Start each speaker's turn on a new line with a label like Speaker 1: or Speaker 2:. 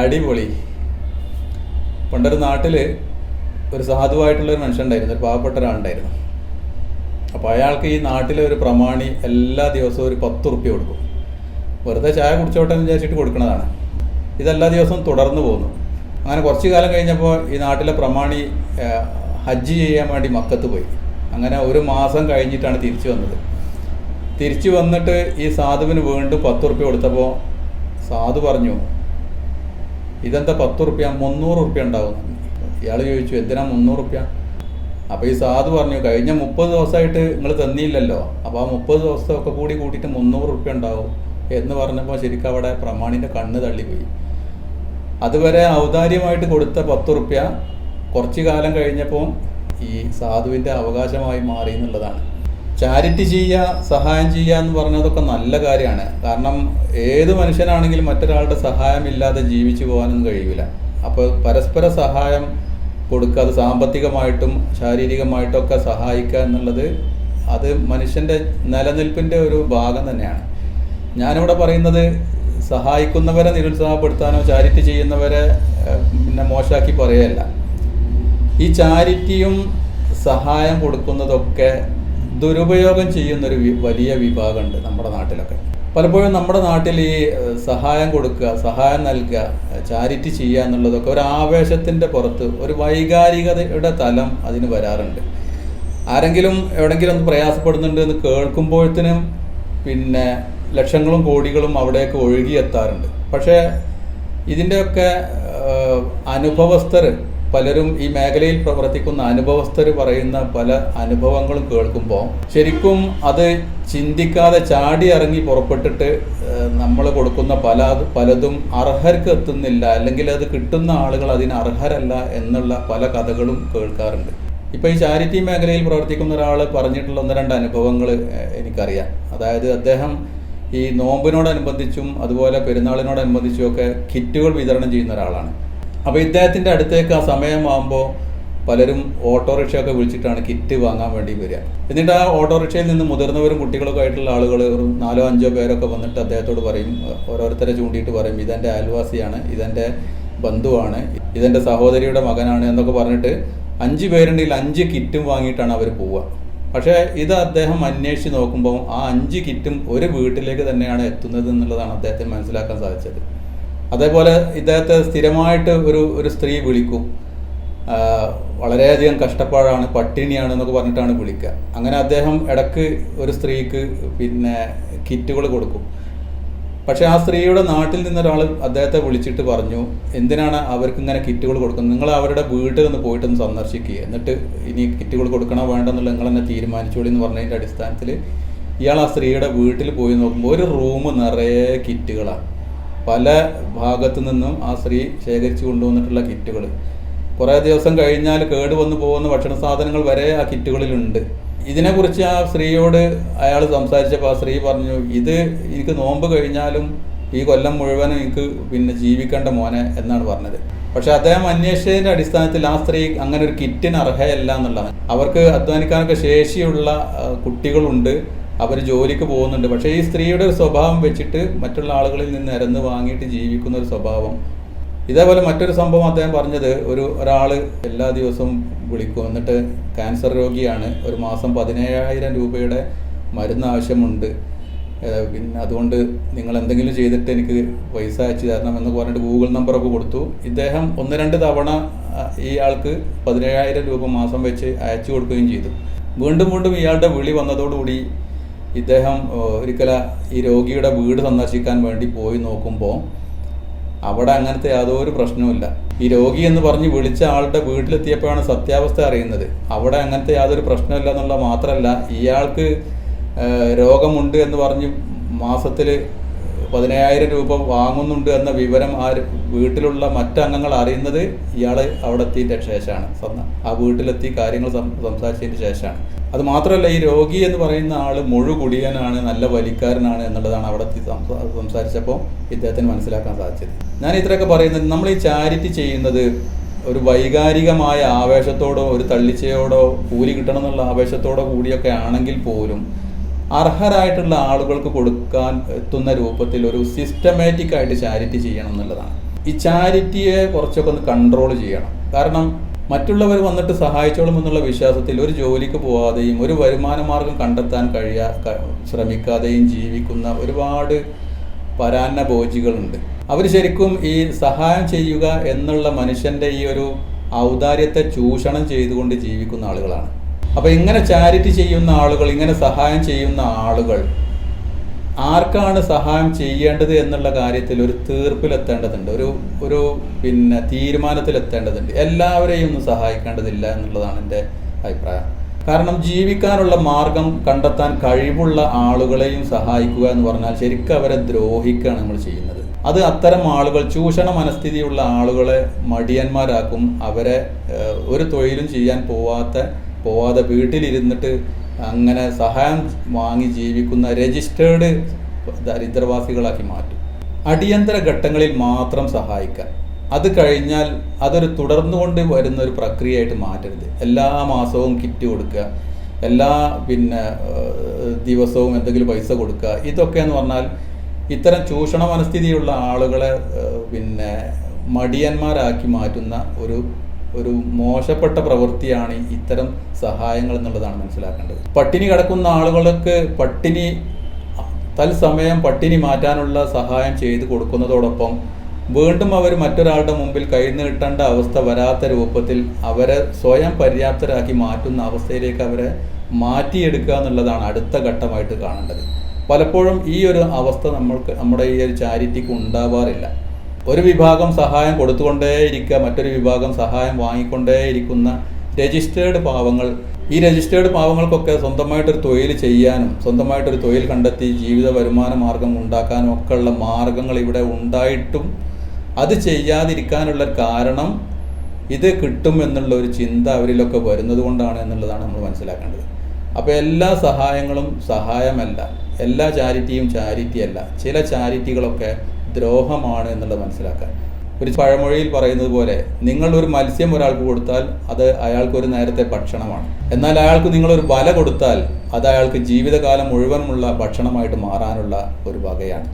Speaker 1: അടിപൊളി. പണ്ടൊരു നാട്ടിൽ ഒരു സാധുവായിട്ടുള്ള ഒരു മനുഷ്യൻ ഉണ്ടായിരുന്നു ഒരു പാവപ്പെട്ട ഒരാളുണ്ടായിരുന്നു. അപ്പോൾ അയാൾക്ക് ഈ നാട്ടിലെ ഒരു പ്രമാണി എല്ലാ ദിവസവും ഒരു പത്ത് റുപ്യ കൊടുക്കും. വെറുതെ ചായ കുടിച്ചോട്ടെ എന്ന് വിചാരിച്ചിട്ട് കൊടുക്കുന്നതാണ് ഇതെല്ലാ ദിവസവും തുടർന്ന് പോകുന്നു. അങ്ങനെ കുറച്ച് കാലം കഴിഞ്ഞപ്പോൾ ഈ നാട്ടിലെ പ്രമാണി ഹജ്ജ് ചെയ്യാൻ വേണ്ടി മക്കത്ത് പോയി. അങ്ങനെ ഒരു മാസം കഴിഞ്ഞിട്ടാണ് തിരിച്ചു വന്നത്. തിരിച്ചു വന്നിട്ട് ഈ സാധുവിന് വീണ്ടും പത്ത് റുപ്യ കൊടുത്തപ്പോൾ സാധു പറഞ്ഞു ഇതെന്താ പത്ത് റുപ്യ മുന്നൂറ് റുപ്യ ഉണ്ടാവും ഇയാൾ ചോദിച്ചു എന്തിനാ മുന്നൂറ് റുപ്യ അപ്പോൾ ഈ സാധു പറഞ്ഞു കഴിഞ്ഞ മുപ്പത് ദിവസമായിട്ട് നിങ്ങൾ തന്നിയില്ലല്ലോ അപ്പോൾ ആ മുപ്പത് ദിവസമൊക്കെ കൂടി കൂട്ടിയിട്ട് മുന്നൂറ് റുപ്യ ഉണ്ടാവും. എന്ന് പറഞ്ഞപ്പോൾ ശരിക്കും അവിടെ പ്രമാണിന്റെ കണ്ണ് തള്ളിപ്പോയി. അതുവരെ ഔദാര്യമായിട്ട് കൊടുത്ത പത്ത് റുപ്യ കുറച്ചു കാലം കഴിഞ്ഞപ്പോൾ ഈ സാധുവിന്റെ അവകാശമായി മാറി എന്നുള്ളതാണ്. ചാരിറ്റി ചെയ്യുക സഹായം ചെയ്യുക എന്ന് പറഞ്ഞതൊക്കെ നല്ല കാര്യമാണ്. കാരണം ഏത് മനുഷ്യനാണെങ്കിലും മറ്റൊരാളുടെ സഹായമില്ലാതെ ജീവിച്ചു പോകാനും കഴിയില്ല അപ്പോൾ പരസ്പര സഹായം കൊടുക്കുക അത് സാമ്പത്തികമായിട്ടും ശാരീരികമായിട്ടൊക്കെ സഹായിക്കുക എന്നുള്ളത് അത് മനുഷ്യന്റെ നിലനിൽപ്പിന്റെ ഒരു ഭാഗം തന്നെയാണ്. ഞാനിവിടെ പറയുന്നത് സഹായിക്കുന്നവരെ നിരുത്സാഹപ്പെടുത്താനോ ചാരിറ്റി ചെയ്യുന്നവരെ പിന്നെ മോശമാക്കി പറയല്ല ഈ ചാരിറ്റിയും സഹായം കൊടുക്കുന്നതൊക്കെ ദുരുപയോഗം ചെയ്യുന്നൊരു വലിയ വിഭാഗമുണ്ട് നമ്മുടെ നാട്ടിലൊക്കെ. പലപ്പോഴും നമ്മുടെ നാട്ടിൽ ഈ സഹായം കൊടുക്കുക സഹായം നൽകുക ചാരിറ്റി ചെയ്യുക എന്നുള്ളതൊക്കെ ഒരു ആവേശത്തിന്റെ പുറത്ത് ഒരു വൈകാരികതയുടെ തലം അതിന് വരാറുണ്ട്. ആരെങ്കിലും എവിടെങ്കിലും ഒന്ന് പ്രയാസപ്പെടുന്നുണ്ട് എന്ന് കേൾക്കുമ്പോഴത്തേനും പിന്നെ ലക്ഷങ്ങളും കോടികളും അവിടേക്ക് ഒഴുകിയെത്താറുണ്ട്. പക്ഷേ ഇതിന്റെയൊക്കെ അനുഭവസ്ഥർ പലരും ഈ മേഖലയിൽ പ്രവർത്തിക്കുന്ന അനുഭവസ്ഥർ പറയുന്ന പല അനുഭവങ്ങളും കേൾക്കുമ്പോൾ ശരിക്കും അത് ചിന്തിക്കാതെ ചാടി ഇറങ്ങി പുറപ്പെട്ടിട്ട് നമ്മൾ കൊടുക്കുന്ന പല പലതും അർഹർക്ക് എത്തുന്നില്ല അല്ലെങ്കിൽ അത് കിട്ടുന്ന ആളുകൾ അതിന് അർഹരല്ല എന്നുള്ള പല കഥകളും കേൾക്കാറുണ്ട്. ഇപ്പോൾ ഈ ചാരിറ്റി മേഖലയിൽ പ്രവർത്തിക്കുന്ന ഒരാൾ പറഞ്ഞിട്ടുള്ള ഒന്ന് രണ്ട് അനുഭവങ്ങൾ എനിക്കറിയാം. അതായത് അദ്ദേഹം ഈ നോമ്പിനോടനുബന്ധിച്ചും അതുപോലെ പെരുന്നാളിനോടനുബന്ധിച്ചും ഒക്കെ കിറ്റുകൾ വിതരണം ചെയ്യുന്ന ഒരാളാണ്. അപ്പോൾ ഇദ്ദേഹത്തിന്റെ അടുത്തേക്ക് ആ സമയമാകുമ്പോൾ പലരും ഓട്ടോറിക്ഷയൊക്കെ വിളിച്ചിട്ടാണ് കിറ്റ് വാങ്ങാൻ വേണ്ടി വരിക. എന്നിട്ട് ആ ഓട്ടോറിക്ഷയിൽ നിന്ന് മുതിർന്നവരും കുട്ടികളൊക്കെ ആയിട്ടുള്ള ആളുകൾ ഒരു നാലോ അഞ്ചോ പേരൊക്കെ വന്നിട്ട് അദ്ദേഹത്തോട് പറയും ഓരോരുത്തരെ ചൂണ്ടിയിട്ട് പറയും ഇതെന്റെ അയൽവാസിയാണ് ഇതെന്റെ ബന്ധുവാണ് ഇതെന്റെ സഹോദരിയുടെ മകനാണ് എന്നൊക്കെ പറഞ്ഞിട്ട് അഞ്ച് പേരുണ്ടെങ്കിൽ അഞ്ച് കിറ്റും വാങ്ങിയിട്ടാണ് അവർ പോവുക. പക്ഷേ ഇത് അദ്ദേഹം അന്വേഷിച്ച് നോക്കുമ്പോൾ ആ അഞ്ച് കിറ്റും ഒരു വീട്ടിലേക്ക് തന്നെയാണ് എത്തുന്നത് എന്നുള്ളതാണ് അദ്ദേഹത്തെ മനസ്സിലാക്കാൻ സാധിച്ചത്. അതേപോലെ ഇദ്ദേഹത്തെ സ്ഥിരമായിട്ട് ഒരു ഒരു സ്ത്രീ വിളിക്കും. വളരെയധികം കഷ്ടപ്പാടാണ് പട്ടിണിയാണ് എന്നൊക്കെ പറഞ്ഞിട്ടാണ് വിളിക്കുക. അങ്ങനെ അദ്ദേഹം ഇടയ്ക്ക് ഒരു സ്ത്രീക്ക് പിന്നെ കിറ്റുകൾ കൊടുക്കും. പക്ഷേ ആ സ്ത്രീയുടെ നാട്ടിൽ നിന്നൊരാൾ അദ്ദേഹത്തെ വിളിച്ചിട്ട് പറഞ്ഞു എന്തിനാണ് അവർക്ക് ഇങ്ങനെ കിറ്റുകൾ കൊടുക്കുന്നത്? നിങ്ങൾ അവരുടെ വീട്ടിൽ നിന്ന് പോയിട്ടൊന്ന് സന്ദർശിക്കുക എന്നിട്ട് ഇനി കിറ്റുകൾ കൊടുക്കണോ വേണ്ടെന്നുള്ള നിങ്ങൾ തന്നെ തീരുമാനിച്ചോളി എന്ന് പറഞ്ഞതിന്റെ അടിസ്ഥാനത്തിൽ ഇയാൾ ആ സ്ത്രീയുടെ വീട്ടിൽ പോയി നോക്കുമ്പോൾ ഒരു റൂം നിറയെ കിറ്റുകളാണ്. പല ഭാഗത്തു നിന്നും ആ സ്ത്രീ ശേഖരിച്ചു കൊണ്ടുവന്നിട്ടുള്ള കിറ്റുകൾ കുറേ ദിവസം കഴിഞ്ഞാൽ കേട് വന്നു പോകുന്ന ഭക്ഷണ സാധനങ്ങൾ വരെ ആ കിറ്റുകളിലുണ്ട്. ഇതിനെക്കുറിച്ച് ആ സ്ത്രീയോട് അയാൾ സംസാരിച്ചപ്പോൾ ആ സ്ത്രീ പറഞ്ഞു ഇത് എനിക്ക് നോമ്പ് കഴിഞ്ഞാലും ഈ കൊല്ലം മുഴുവനും എനിക്ക് പിന്നെ ജീവിക്കേണ്ട മോനെ എന്നാണ് പറഞ്ഞത്. പക്ഷെ അദ്ദേഹം അന്വേഷിച്ചതിന്റെ അടിസ്ഥാനത്തിൽ ആ സ്ത്രീ അങ്ങനെ ഒരു കിറ്റിന് അർഹയല്ല എന്നുള്ളതാണ്. അവർക്ക് അധ്വാനിക്കാനൊക്കെ ശേഷിയുള്ള കുട്ടികളുണ്ട്. അവർ ജോലിക്ക് പോകുന്നുണ്ട്. പക്ഷേ ഈ സ്ത്രീയുടെ ഒരു സ്വഭാവം വെച്ചിട്ട് മറ്റുള്ള ആളുകളിൽ നിന്ന് ഇരന്ന് വാങ്ങിയിട്ട് ജീവിക്കുന്ന ഒരു സ്വഭാവം. ഇതേപോലെ മറ്റൊരു സംഭവം അദ്ദേഹം പറഞ്ഞത് ഒരു ഒരാൾ എല്ലാ ദിവസവും വിളിക്കും എന്നിട്ട് ക്യാൻസർ രോഗിയാണ്. ഒരു മാസം പതിനേഴായിരം രൂപയുടെ മരുന്ന് ആവശ്യമുണ്ട്. പിന്നെ അതുകൊണ്ട് നിങ്ങൾ എന്തെങ്കിലും ചെയ്തിട്ട് എനിക്ക് പൈസ അയച്ചു തരണം എന്ന് പറഞ്ഞിട്ട് ഗൂഗിൾ നമ്പറൊക്കെ കൊടുത്തു. ഇദ്ദേഹം ഒന്ന് രണ്ട് തവണ ഇയാൾക്ക് പതിനേഴായിരം രൂപ മാസം വെച്ച് അയച്ചു കൊടുക്കുകയും ചെയ്തു. വീണ്ടും വീണ്ടും ഇയാളുടെ വിളി വന്നതോടുകൂടി ഇദ്ദേഹം ഒരിക്കല ഈ രോഗിയുടെ വീട് സന്ദർശിക്കാൻ വേണ്ടി പോയി നോക്കുമ്പോൾ അവിടെ അങ്ങനത്തെ യാതൊരു പ്രശ്നവുമില്ല ഈ രോഗി എന്ന് പറഞ്ഞ് വിളിച്ച ആളുടെ വീട്ടിലെത്തിയപ്പോഴാണ് സത്യാവസ്ഥ അറിയുന്നത്. അവിടെ അങ്ങനത്തെ യാതൊരു പ്രശ്നമില്ല എന്നുള്ള മാത്രമല്ല ഇയാൾക്ക് രോഗമുണ്ട് എന്ന് പറഞ്ഞ് മാസത്തിൽ പതിനയ്യായിരം രൂപ വാങ്ങുന്നുണ്ട് എന്ന വിവരം ആ വീട്ടിലുള്ള മറ്റംഗങ്ങൾ അറിയുന്നത് ഇയാൾ അവിടെ എത്തിയതിന്റെ ശേഷമാണ് ആ വീട്ടിലെത്തി കാര്യങ്ങൾ സംസാരിച്ചതിന് ശേഷമാണ്. അത് മാത്രമല്ല ഈ രോഗി എന്ന് പറയുന്ന ആൾ മുഴു കുടിയനാണ് നല്ല വലിക്കാരനാണ് എന്നുള്ളതാണ് അവിടെ എത്തി സംസാ- സംസാരിച്ചപ്പോൾ ഇദ്ദേഹത്തിന് മനസ്സിലാക്കാൻ സാധിച്ചത്. ഞാൻ ഇത്രയൊക്കെ പറയുന്നത് നമ്മൾ ഈ ചാരിറ്റി ചെയ്യുന്നത് ഒരു വൈകാരികമായ ആവേശത്തോടോ ഒരു തള്ളിച്ചയോടോ കൂലി കിട്ടണം എന്നുള്ള ആവേശത്തോടോ കൂടിയൊക്കെ ആണെങ്കിൽ പോലും അർഹരായിട്ടുള്ള ആളുകൾക്ക് കൊടുക്കാൻ എത്തുന്ന രൂപത്തിൽ ഒരു സിസ്റ്റമാറ്റിക് ആയിട്ട് ചാരിറ്റി ചെയ്യണം എന്നുള്ളതാണ്. ഈ ചാരിറ്റിയെ കുറച്ചൊക്കെ ഒന്ന് കൺട്രോൾ ചെയ്യണം. കാരണം മറ്റുള്ളവർ വന്നിട്ട് സഹായിച്ചോളും എന്നുള്ള വിശ്വാസത്തിൽ ഒരു ജോലിക്ക് പോവാതെയും ഒരു വരുമാന മാർഗം കണ്ടെത്താൻ കഴിയാ ശ്രമിക്കാതെയും ജീവിക്കുന്ന ഒരുപാട് പരാന്ന ഭോജികളുണ്ട് അവർ ശരിക്കും ഈ സഹായം ചെയ്യുക എന്നുള്ള മനുഷ്യന്റെ ഈ ഒരു ഔദാര്യത്തെ ചൂഷണം ചെയ്തുകൊണ്ട് ജീവിക്കുന്ന ആളുകളാണ്. അപ്പൊ ഇങ്ങനെ ചാരിറ്റി ചെയ്യുന്ന ആളുകൾ ഇങ്ങനെ സഹായം ചെയ്യുന്ന ആളുകൾ ആർക്കാണ് സഹായം ചെയ്യേണ്ടത് എന്നുള്ള കാര്യത്തിൽ ഒരു തീർപ്പിലെത്തേണ്ടതുണ്ട്. ഒരു ഒരു പിന്നെ തീരുമാനത്തിലെത്തേണ്ടതുണ്ട്. എല്ലാവരെയും ഒന്നും സഹായിക്കേണ്ടതില്ല എന്നുള്ളതാണ് എന്റെ അഭിപ്രായം. കാരണം ജീവിക്കാനുള്ള മാർഗം കണ്ടെത്താൻ കഴിവുള്ള ആളുകളെയും സഹായിക്കുക എന്ന് പറഞ്ഞാൽ ശരിക്കും അവരെ ദ്രോഹിക്കുകയാണ് നമ്മൾ ചെയ്യുന്നത്. അത് അത്തരം ആളുകൾ ചൂഷണ മനസ്ഥിതിയുള്ള ആളുകളെ മടിയന്മാരാക്കും. അവരെ ഒരു തൊഴിലും ചെയ്യാൻ പോവാത്ത പോവാതെ വീട്ടിലിരുന്നിട്ട് അങ്ങനെ സഹായം വാങ്ങി ജീവിക്കുന്ന രജിസ്റ്റേർഡ് ദരിദ്രവാസികളാക്കി മാറ്റും. അടിയന്തര ഘട്ടങ്ങളിൽ മാത്രം സഹായിക്കാം അത് കഴിഞ്ഞാൽ അതൊരു തുടർന്നുകൊണ്ട് വരുന്ന ഒരു പ്രക്രിയയായിട്ട് മാറ്റരുത്. എല്ലാ മാസവും കിറ്റ് കൊടുക്കുക എല്ലാ പിന്നെ ദിവസവും എന്തെങ്കിലും പൈസ കൊടുക്കുക. ഇതൊക്കെ എന്ന് പറഞ്ഞാൽ ഇത്തരം ചൂഷണ മനസ്ഥിതിയുള്ള ആളുകളെ പിന്നെ മടിയന്മാരാക്കി മാറ്റുന്ന ഒരു ഒരു മോശപ്പെട്ട പ്രവൃത്തിയാണ് ഇത്തരം സഹായങ്ങൾ എന്നുള്ളതാണ് മനസ്സിലാക്കേണ്ടത്. പട്ടിണി കിടക്കുന്ന ആളുകൾക്ക് പട്ടിണി തത്സമയം പട്ടിണി മാറ്റാനുള്ള സഹായം ചെയ്തു കൊടുക്കുന്നതോടൊപ്പം വീണ്ടും അവർ മറ്റൊരാളുടെ മുമ്പിൽ കൈനീട്ടേണ്ട അവസ്ഥ വരാത്ത രൂപത്തിൽ അവരെ സ്വയം പര്യാപ്തരാക്കി മാറ്റുന്ന അവസ്ഥയിലേക്ക് അവരെ മാറ്റിയെടുക്കുക എന്നുള്ളതാണ് അടുത്ത ഘട്ടമായിട്ട് കാണേണ്ടത്. പലപ്പോഴും ഈ ഒരു അവസ്ഥ നമ്മൾക്ക് നമ്മുടെ ഈ ഒരു ചാരിറ്റിക്ക് ഉണ്ടാവാറില്ല. ഒരു വിഭാഗം സഹായം കൊടുത്തുകൊണ്ടേയിരിക്കുക മറ്റൊരു വിഭാഗം സഹായം വാങ്ങിക്കൊണ്ടേയിരിക്കുന്ന രജിസ്റ്റേർഡ് പാവങ്ങൾ. ഈ രജിസ്റ്റേർഡ് പാവങ്ങൾക്കൊക്കെ സ്വന്തമായിട്ടൊരു തൊഴിൽ ചെയ്യാനും സ്വന്തമായിട്ടൊരു തൊഴിൽ കണ്ടെത്തി ജീവിത വരുമാന മാർഗം ഉണ്ടാക്കാനും ഒക്കെ ഉള്ള മാർഗങ്ങൾ ഇവിടെ ഉണ്ടായിട്ടും അത് ചെയ്യാതിരിക്കാനുള്ള കാരണം ഇത് കിട്ടും എന്നുള്ള ഒരു ചിന്ത അവരിലൊക്കെ വരുന്നത് കൊണ്ടാണ് എന്നുള്ളതാണ് നമ്മൾ മനസ്സിലാക്കേണ്ടത്. അപ്പോൾ എല്ലാ സഹായങ്ങളും സഹായമല്ല. എല്ലാ ചാരിറ്റിയും ചാരിറ്റി അല്ല ചില ചാരിറ്റികളൊക്കെ ദ്രോഹമാണ് എന്നുള്ളത് മനസ്സിലാക്കാൻ. ഒരു പഴമൊഴിയിൽ പറയുന്നത് പോലെ നിങ്ങൾ ഒരു മത്സ്യം ഒരാൾക്ക് കൊടുത്താൽ അത് അയാൾക്ക് ഒരു നേരത്തെ ഭക്ഷണമാണ്. എന്നാൽ അയാൾക്ക് നിങ്ങളൊരു വല കൊടുത്താൽ അത് അയാൾക്ക് ജീവിതകാലം മുഴുവനുമുള്ള ഭക്ഷണമായിട്ട് മാറാനുള്ള ഒരു വകയാണ്.